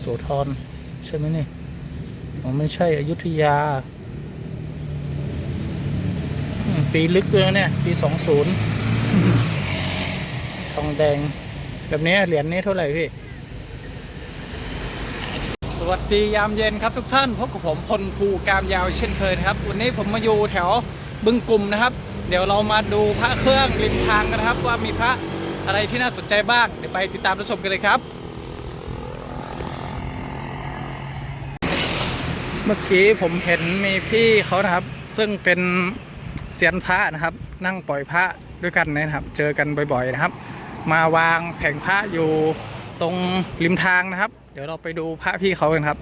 โสธรใช่ไหมนี่มันไม่ใช่อยุธยา ปีลึกด้วยนะเนี่ย ปีสองศูนย์ทองแดง แบบนี้เหรียญนี้เท่าไหร่พี่ สวัสดียามเย็นครับทุกท่านพบกับผมพลภูกามยาวเช่นเคยนะครับ วันนี้ผมมาอยู่แถวบึงกลุ่มนะครับ เดี๋ยวเรามาดูพระเครื่องริมทางกันนะครับ ว่ามีพระอะไรที่น่าสนใจบ้างเดี๋ยวไปติดตามรับชมกันเลยครับ เมื่อกี้ผมเห็นมีพี่เขานะครับ ซึ่งเป็นเซียนพระนะครับ นั่งปล่อยพระด้วยกันนะครับ เจอกันบ่อยๆนะครับ มาวางแผงพระอยู่ตรงริมทางนะครับ เดี๋ยวเราไปดูพระพี่เขากันครับ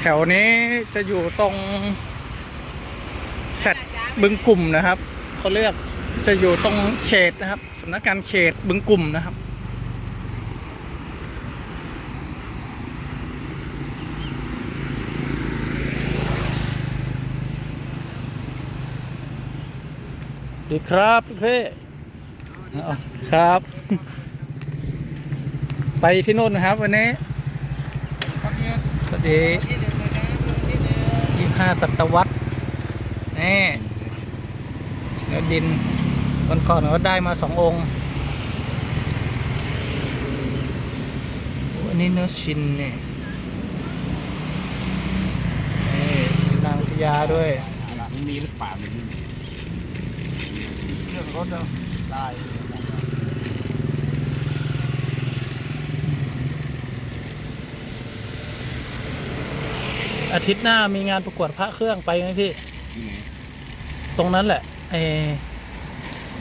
แถวนี้จะอยู่ตรงแฟดบึงกลุ่มนะครับเขาเรียก จะอยู่ตรงเขตนะครับสำนักงานเขตบึงกลุ่มนะครับ ดีครับพี่ครับ ไปที่นู่นนะครับวันนี้สวัสดียี่ห้าศตวรรษนี่เนื้อดิน วันก่อนก็ได้มาสององค์โอ้อันนี้เนื้อชินนี่นี่นางพญาด้วยมันมีหรือเปล่าไม่รู้เรื่องรถเนาะได้อาทิตย์หน้ามีงานประกวดพระเครื่องไปไหมพี่ที่ไหนตรงนั้นแหละไอ้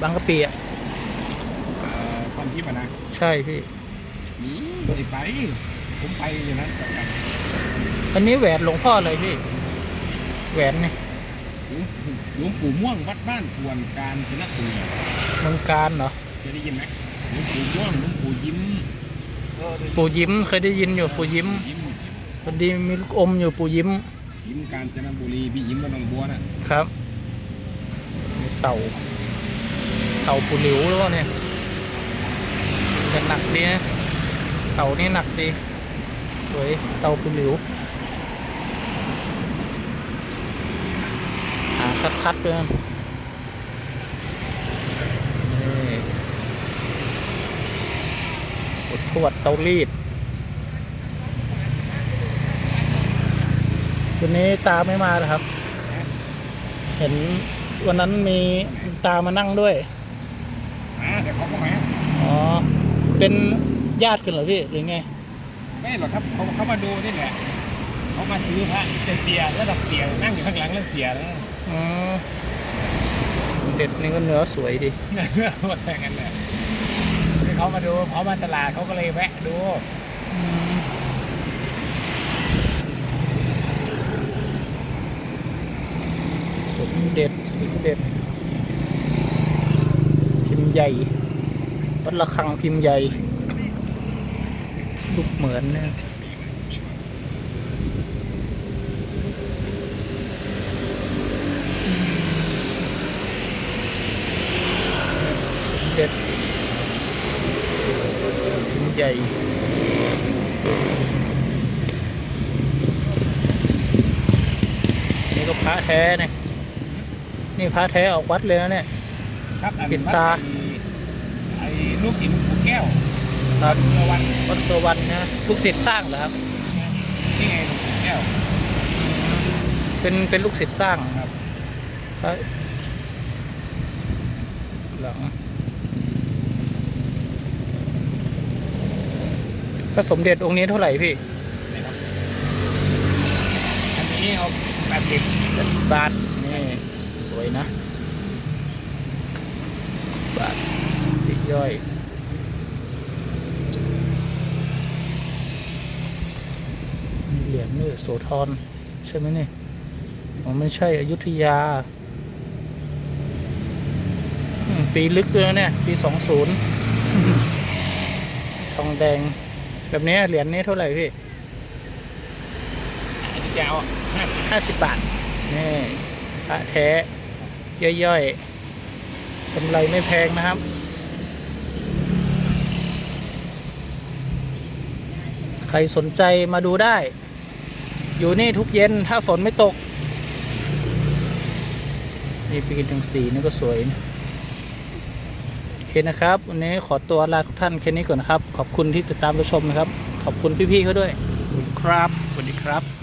บางกะปิอะเอ่อความทิพย์อะนะใช่พี่ นี่ไม่ไป ผมไปอย่างนั้นกับกันอันนี้แหวนหลวงพ่อเลยพี่ แหวนนี่หลวงปู่ม่วงวัดบ้านทวนการชนะตุยเมืองการเหรอเคยได้ยินไหมหลวงปู่ม่วงหลวงปู่ยิ้มปู่ยิ้มเคยได้ยินอยู่ปู่ยิ้มยิ้มพอดีมีลูกอมอยู่ปู่ยิ้มยิ้มกาญจนบุรีพี่ยิ้มบ้านหนองบัวน่ะครับมีเต่า เต่าปูหลิวหรือเปล่าเนี่ยจะหนักดีนะเต่านี่หนักดีสวยเต่าปูหลิวหาคัดคัดๆด้วยนะนี่อุดขวดเตารีดวันนี้ตาไม่มาครับ เห็นวันนั้นมีตามานั่งด้วย อ่าเดี๋ยวเขาก็มาอ๋อ เป็นญาติกันเหรอพี่หรือไง ไม่หรอกครับเขาเขามาดูนี่แหละเขามาซื้อพระแต่เสียระดับเสียนั่งอยู่ข้างหลังแล้วเสียแล้วอ๋อสมเด็จนี่ก็เนื้อสวยดีหมดแรงกันเลยคือเขามาดูเขามาตลาดเขาก็เลยแวะดูอืมสมเด็จสมเด็จพิมพ์ ใหญ่วัดระฆังพิมพ์ใหญ่ลูกเหมือนเนี่ยสมเด็จพิมพ์ใหญ่นี่ก็พระแท้เนี่ยนี่พระแท้ออกวัดเลยนะเนี่ย ครับอันปิดตาไอ้ ลูกศิษย์หลวงปู่แก้วครับเมื่อวันวัดตัววันนะลูกศิษย์สร้างเหรอครับ นี่ไงหลวงปู่แก้วเป็นเป็นลูกศิษย์สร้างครับพระหลังพระสมเด็จองค์นี้เท่าไหร่พี่นี่ครับอันนี้เอาแปดสิบบาทนี่สวยนะ10บาทปลีกย่อย มีเหรียญนี่โสธรใช่ไหมนี่มันไม่ใช่อยุธยาอืมปีลึกด้วยนะเนี่ย ปีสองศูนย์ทองแดง แบบนี้เหรียญนี้เท่าไหร่พี่อันนี้จะเอาห้าสิบห้าสิบบาท นี่พระแท้ ย่อยๆกำไรไม่แพงนะครับใครสนใจมาดูได้ อยู่นี่ทุกเย็นถ้าฝนไม่ตก นี่ปีนถึงสีนี่ก็สวยนะโอเคนะครับ วันนี้ขอตัวลาทุกท่านแค่นี้ก่อนนะครับ ขอบคุณที่ติดตามรับชมนะครับ ขอบคุณพี่ๆเขาด้วยครับสวัสดีครับ